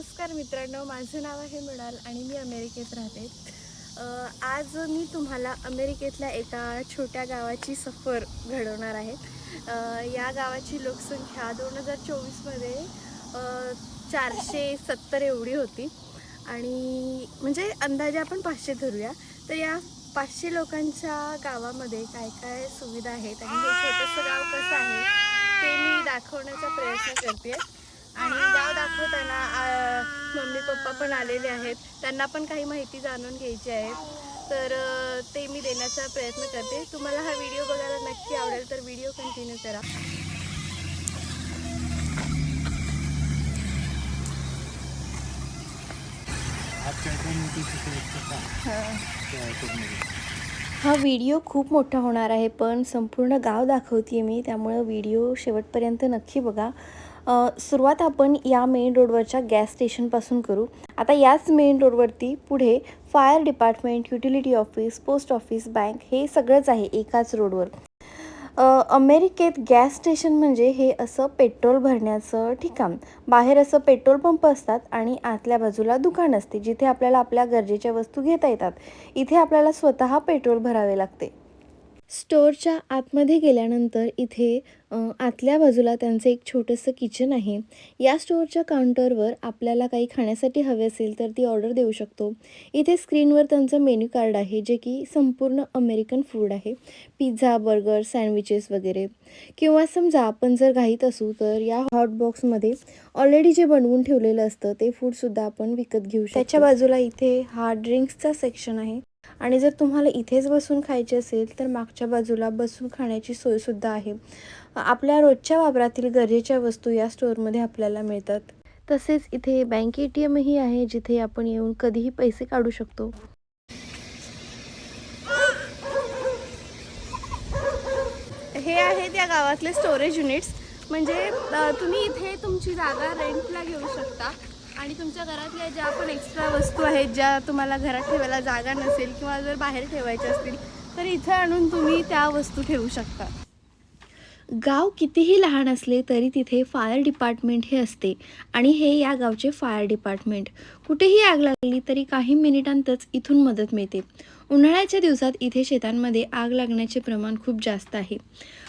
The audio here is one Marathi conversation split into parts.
नमस्कार मित्रांनो माझं नाव आहे मृणाल आणि मी अमेरिकेत राहते. आज मी तुम्हाला अमेरिकेतल्या एका छोट्या गावाची सफर घडवणार आहे. या गावाची लोकसंख्या दोन हजार चोवीसमध्ये चारशे सत्तर एवढी होती. आणि म्हणजे अंदाजे आपण पाचशे धरूया. तर या पाचशे लोकांच्या गावामध्ये काय काय सुविधा आहेत आणि हे छोटंसं गाव कसं आहे ते मी दाखवण्याचा प्रयत्न करते आणि गाव दाखवताना आ, मम्मी पप्पा पण आलेले आहेत. त्यांना पण काही माहिती जाणून घ्यायची आहे. तर अ, ते मी देण्याचा प्रयत्न करते. तुम्हाला हा व्हिडिओ बघायला नक्की आवडेल तर व्हिडिओ कंटिन्यू करा. हा. व्हिडिओ खूप मोठा होणार आहे पण संपूर्ण गाव दाखवते मी. त्यामुळं व्हिडिओ शेवटपर्यंत नक्की बघा. सुरुवात आपण या मेन रोडवरच्या गॅस स्टेशनपासून करू. आता याच मेन रोडवरती पुढे fire department utility office post office bank हे सगळंच आहे एकाच रोडवर अमेरिकेत गॅस स्टेशन म्हणजे हे असं पेट्रोल भरण्याचं ठिकाण. बाहेर असं पेट्रोल पंप असतात आणि आतल्या बाजूला दुकान असते जिथे आपल्याला आपल्या गरजेच्या वस्तू घेता येतात. इथे आपल्याला स्वतः पेट्रोल भरावे लागते. स्टोअरच्या आतमध्ये गेल्यानंतर इथे आतल्या बाजूला त्यांचं एक छोटंसं किचन आहे. या स्टोअरच्या काउंटरवर आपल्याला काही खाण्यासाठी हवे असेल तर ती ऑर्डर देऊ शकतो. इथे स्क्रीनवर त्यांचं मेन्यू कार्ड आहे जे की संपूर्ण अमेरिकन फूड आहे. पिझ्झा बर्गर सँडविचेस वगैरे. किंवा समजा आपण जर घाईत असू तर या हॉट बॉक्समध्ये ऑलरेडी जे बनवून ठेवलेलं असतं ते फूडसुद्धा आपण विकत घेऊ शकतो. त्याच्या बाजूला इथे हा ड्रिंक्सचा सेक्शन आहे. आणि जर तुम्हाला इथेच बसून खायचे असेल तर मागच्या बाजूला बसून खाण्याची सोयसुद्धा आहे. आपल्या रोजच्या वापरातील गरजेच्या वस्तू या स्टोअरमध्ये आपल्याला मिळतात. तसेच इथे बँक ए टी एमही आहे जिथे आपण येऊन कधीही पैसे काढू शकतो. हे आहे त्या गावातले स्टोरेज युनिट्स म्हणजे तुम्ही इथे तुमची जागा रेंटला घेऊ शकता. आणि तुमच्या घरातल्या ज्या पण एक्स्ट्रा वस्तू आहेत ज्या तुम्हाला घरात ठेवायला जागा नसेल किंवा जर बाहेर ठेवायच्या असतील तर इथे आणून तुम्ही त्या वस्तू ठेवू शकता. गाव कितीही लहान असले तरी तिथे फायर डिपार्टमेंट हे असते आणि हे या गावचे फायर डिपार्टमेंट कुठेही आग लागली तरी काही मिनिटांतच इथून मदत मिळते. उन्हाळ्याच्या दिवसात इथे शेतांमध्ये आग लागण्याचे प्रमाण खूप जास्त आहे.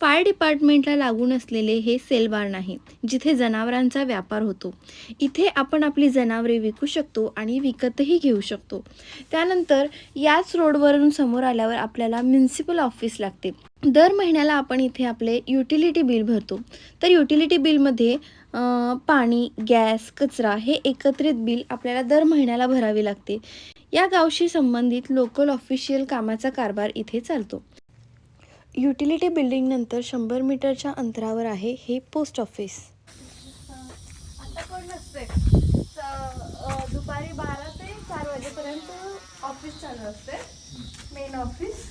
फायर डिपार्टमेंटला लागून असलेले हे सेल बार्न आहे जिथे जनावरांचा व्यापार होतो. इथे आपण आपली जनावरे विकू शकतो आणि विकतही घेऊ शकतो. त्यानंतर याच रोडवरून समोर आल्यावर आपल्याला म्युन्सिपल ऑफिस लागते. दर महिन्याला आपण इथे आपले युटिलिटी बिल भरतो. तर युटिलिटी बिलमध्ये पाणी गॅस कचरा हे एकत्रित बिल आपल्याला दर महिन्याला भरावे लागते. या गावशी संबंधित लोकल ऑफिशियल कामाचा कारभार इथे चालतो. युटिलिटी बिल्डिंग नंतर शंभर मीटरच्या अंतरावर आहे हे पोस्ट ऑफिस आता कोण नसते. दुपारी बारा ते चार वाजेपर्यंत ऑफिस चालू असते. मेन ऑफिस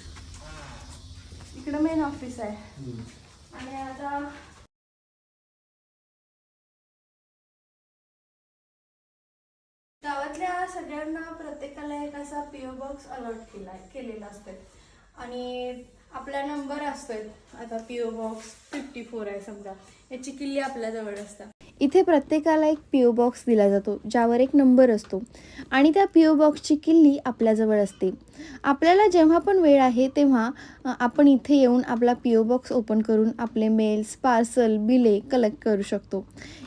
इकडं मेन ऑफिस आहे. आणि आता गावातल्या सगळ्यांना प्रत्येकाला एक असा पीओ बॉक्स अलॉट केला केलेला असते आणि आपला नंबर असतोय. आता पीओ बॉक्स फिफ्टी फोर आहे समजा. याची किल्ली आपल्याजवळ असतात इथे प्रत्येकाला एक पी ओ बॉक्स दिला जातो ज्यावर एक नंबर असतो. आणि त्या पी ओ बॉक्सची किल्ली आपल्याजवळ असते. आपल्याला जेव्हा पण वेळ आहे तेव्हा आपण इथे येऊन आपला पी ओ बॉक्स ओपन करून आपले मेल्स पार्सल बिले कलेक्ट करू शकतो.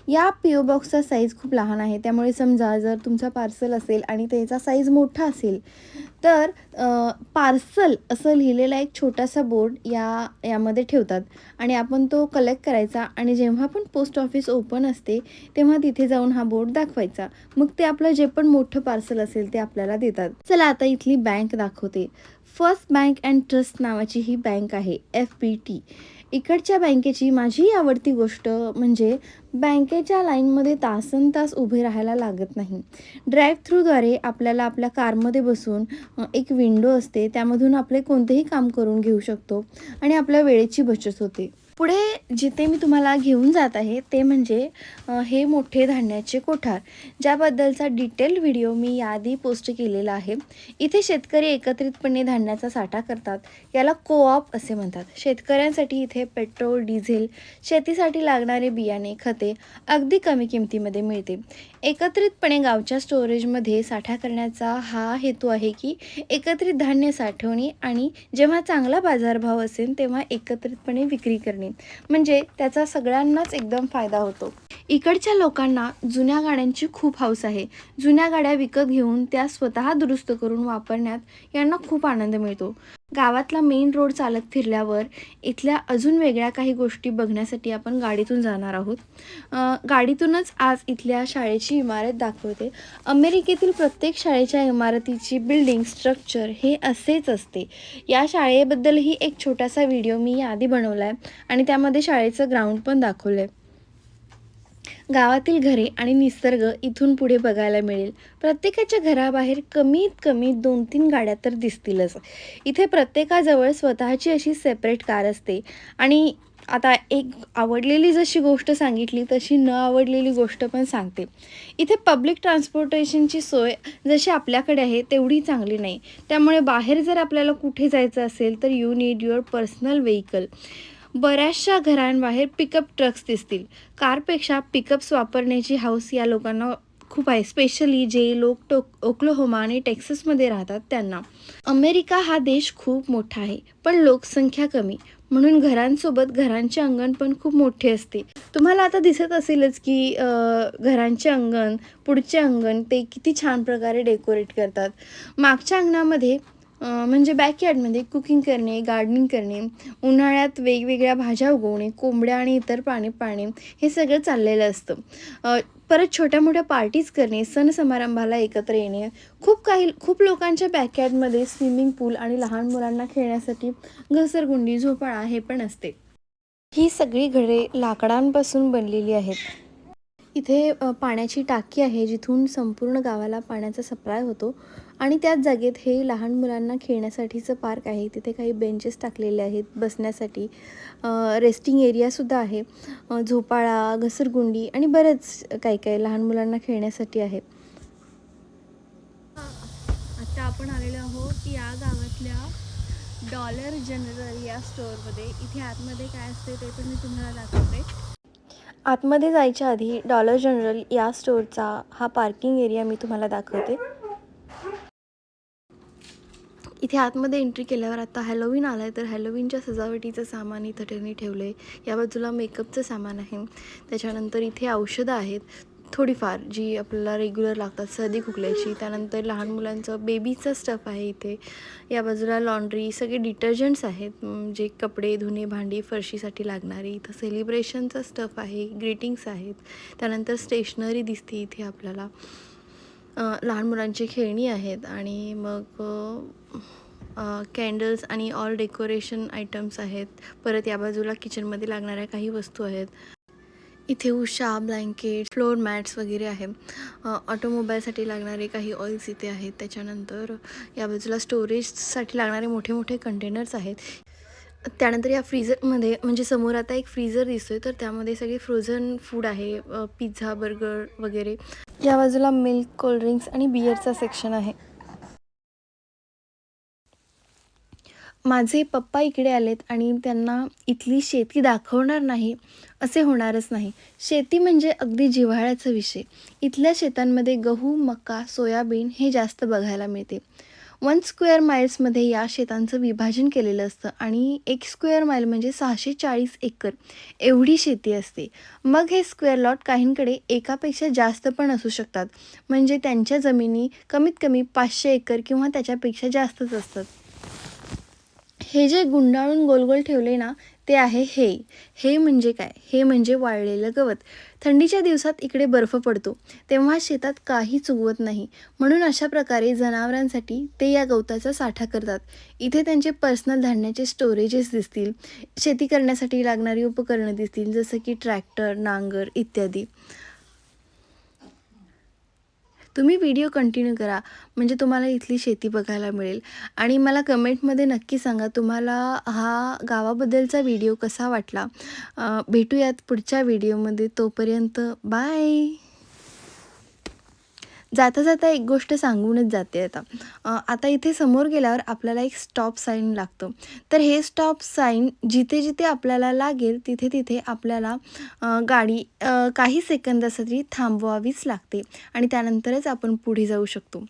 या पीओ बॉक्सचा साईज खूप लहान आहे. त्यामुळे समजा जर तुमचा पार्सल असेल आणि त्याचा साईज मोठा असेल तर पार्सल असं लिहिलेला एक छोटासा बोर्ड या यामध्ये ठेवतात. आणि आपण तो कलेक्ट करायचा आणि जेव्हा पण पोस्ट ऑफिस ओपन असते तेव्हा तिथे जाऊन हा बोर्ड दाखवायचा. मग ते आपलं जे पण मोठं पार्सल असेल ते आपल्याला देतात. चला आता इथली बँक दाखवते. फर्स्ट बँक अँड ट्रस्ट नावाची ही बँक आहे एफ बी टी इकडच्या बँकेची माझी आवडती गोष्ट म्हणजे बँकेच्या लाईनमध्ये तासन तास उभे राहायला लागत नाही. ड्राईव्ह थ्रूद्वारे आपल्याला आपल्या कारमध्ये बसून एक विंडो असते त्यामधून आपले कोणतेही काम करून घेऊ शकतो आणि आपल्या वेळेची बचत होते. पुढे जिथे मी तुम्हाला घेऊन जात आहे ते म्हणजे हे मोठे धान्याचे कोठार. ज्याबद्दलचा डिटेल व्हिडिओ मी याआधी पोस्ट केलेला आहे. इथे शेतकरी एकत्रितपणे धान्याचा साठा करतात याला कोऑप असे म्हणतात. शेतकऱ्यांसाठी इथे पेट्रोल डिझेल शेतीसाठी लागणारे बियाणे खते अगदी कमी किमतीमध्ये मिळते. एकत्रितपणे गावच्या स्टोरेजमध्ये साठा करण्याचा हा हेतू आहे की एकत्रित धान्य साठवणे आणि जेव्हा चांगला बाजारभाव असेल तेव्हा एकत्रितपणे विक्री करणे. म्हणजे त्याचा सगळ्यांनाच एकदम फायदा होतो. इकडच्या लोकांना जुन्या गाड्यांची खूप हौस आहे. जुन्या गाड्या विकत घेऊन त्या स्वतः दुरुस्त करून वापरण्यात यांना खूप आनंद मिळतो. गावातला मेन रोड चालत फिरल्यावर इथल्या अजून वेगळ्या काही गोष्टी बघण्यासाठी आपण गाडीतून जाणार आहोत. गाडीतूनच आज इथल्या शाळेची इमारत दाखवते. अमेरिकेतील प्रत्येक शाळेच्या इमारतीची बिल्डिंग स्ट्रक्चर हे असेच असते. या शाळेबद्दलही एक छोटासा व्हिडिओ मी याआधी बनवला आहे आणि त्यामध्ये शाळेचं ग्राउंड पण दाखवलं आहे गावातील घरे आणि निसर्ग इथून पुढे बघायला मिळेल. प्रत्येकाच्या घराबाहेर कमीत कमी दोन तीन गाड्या तर दिसतीलच. इथे प्रत्येकाजवळ स्वतःची अशी सेपरेट कार असते. आणि आता एक आवडलेली जशी गोष्ट सांगितली तशी न आवडलेली गोष्ट पण सांगते. इथे पब्लिक ट्रान्सपोर्टेशनची सोय जशी आपल्याकडे आहे तेवढी चांगली नाही. त्यामुळे बाहेर जर आपल्याला कुठे जायचं असेल तर you need your personal vehicle बऱ्याचशा घरांबाहेर पिकअप ट्रक्स दिसतील. कारपेक्षा पिकअप्स वापरण्याची हाऊस या लोकांना खूप आहे. स्पेशली जे लोक टोक ओक्लोहोमा आणि टेक्सासमध्ये राहतात त्यांना. अमेरिका हा देश खूप मोठा आहे पण लोकसंख्या कमी. म्हणून घरांसोबत घरांचे अंगण पण खूप मोठे असते. तुम्हाला आता दिसत असेलच की घरांचे अंगण पुढचे अंगण ते किती छान प्रकारे डेकोरेट करतात. मागच्या अंगणामध्ये म्हणजे बॅकयार्डमध्ये कुकिंग करणे गार्डनिंग करणे उन्हाळ्यात वेगवेगळ्या भाज्या उगवणे कोंबड्या आणि इतर पाणी पाळणे हे सगळं चाललेलं असतं. परत छोट्या मोठ्या पार्टीज करणे सण समारंभाला एकत्र येणे खूप काही खूप लोकांच्या बॅकयार्डमध्ये स्विमिंग पूल आणि लहान मुलांना खेळण्यासाठी घसरगुंडी झोपाळा हे पण असते. ही सगळी घरे लाकडांपासून बनलेली आहेत. इथे पाण्याची टाकी आहे जिथून संपूर्ण गावाला पाण्याचा सप्लाय होतो. आणि त्याच जागेत हे लहान मुलांना खेळण्यासाठीचं पार्क आहे. तिथे काही बेंचेस टाकलेले आहेत बसण्यासाठी. रेस्टिंग एरियासुद्धा आहे. झोपाळा घसरगुंडी आणि बरंच काही काही लहान मुलांना खेळण्यासाठी आहे. आता आपण आलेलो आहोत या गावातल्या डॉलर जनरल या स्टोअरमध्ये. इथे आतमध्ये काय असते ते पण मी तुम्हाला दाखवते. आतमध्ये जायच्या आधी डॉलर जनरल या स्टोअरचा हा पार्किंग एरिया मी तुम्हाला दाखवते. इथे आतमध्ये एंट्री केल्यावर आता हॅलोविन आलं आहे तर हॅलोविनच्या सजावटीचं सामान इथं त्यांनी ठेवलं आहे या बाजूला मेकअपचं सामान आहे. त्याच्यानंतर इथे औषधं आहेत. थोडीफार जी आपल्याला रेग्युलर लागतात सर्दी खोकल्याची. त्यानंतर लहान मुलांचं बेबीचं स्टफ आहे इथे. या बाजूला लॉन्ड्री सगळे डिटर्जंट्स आहेत. जे कपडे धुणे भांडी फरशीसाठी लागणारे. इथं सेलिब्रेशनचा स्टफ आहे ग्रीटिंग्स आहेत. त्यानंतर स्टेशनरी दिसते इथे आपल्याला. लहान मुलांची खेळणी आहेत आणि मग कॅन्डल्स आणि ऑल डेकोरेशन आयटम्स आहेत. परत या बाजूला किचनमध्ये लागणाऱ्या काही वस्तू आहेत. इथे उषा ब्लँकेट फ्लोअर मॅट्स वगैरे आहे ऑटोमोबाईलसाठी लागणारे काही ऑइल्स इथे आहेत. त्याच्यानंतर या बाजूला स्टोरेजसाठी लागणारे मोठे मोठे कंटेनर्स आहेत. त्यानंतर या फ्रीजरमध्ये म्हणजे समोर आता एक फ्रीझर दिसतोय. तर त्यामध्ये सगळे फ्रोझन फूड आहे. पिझ्झा बर्गर वगैरे. या बाजूला मिल्क कोल्ड्रिंक्स आणि बियरचा सेक्शन आहे. माझे पप्पा इकडे आलेत आणि त्यांना इथली शेती दाखवणार नाही असे होणारच नाही. शेती म्हणजे अगदी जिव्हाळ्याचा विषय. इथल्या शेतांमध्ये गहू मका सोयाबीन हे जास्त बघायला मिळते. वन स्क्वेअर माईल्समध्ये या शेतांचं विभाजन केलेलं असतं आणि एक स्क्वेअर माईल म्हणजे सहाशे चाळीस एकर एवढी शेती असते. मग हे स्क्वेअर लॉट काहींकडे एकापेक्षा जास्त पण असू शकतात. म्हणजे त्यांच्या जमिनी कमीत कमी पाचशे एकर किंवा त्याच्यापेक्षा जास्तच असतात. हे जे गुंडाळून गोल गोल ठेवले ना ते आहे हे. हे म्हणजे काय? हे म्हणजे वाळलेलं गवत. थंडीच्या दिवसात इकडे बर्फ पडतो. तेव्हा शेतात काही चुकवत नाही. म्हणून अशा प्रकारे जनावरांसाठी ते या गवताचा साठा करतात. इथे त्यांचे पर्सनल धान्याचे स्टोरेजेस दिसतील. शेती करण्यासाठी लागणारी उपकरणं दिसतील जसं की ट्रॅक्टर नांगर इत्यादी. तुम्ही व्हिडिओ कंटिन्यू करा. म्हणजे तुम्हाला इथली शेती बघायला मिळेल. आणि मला कमेंटमध्ये नक्की सांगा तुम्हाला हा गावाबद्दलचा व्हिडिओ कसा वाटला? भेटूयात पुढच्या व्हिडिओमध्ये तोपर्यंत बाय जाता जाता एक गोष्ट सांगूनच जाते आता. आता इथे समोर गेल्यावर आपल्याला एक स्टॉप साईन लागतं. तर हे स्टॉप साईन जिथे जिथे आपल्याला लागेल तिथे तिथे आपल्याला गाडी काही सेकंदासाठी थांबवावीच लागते आणि त्यानंतरच आपण पुढे जाऊ शकतो.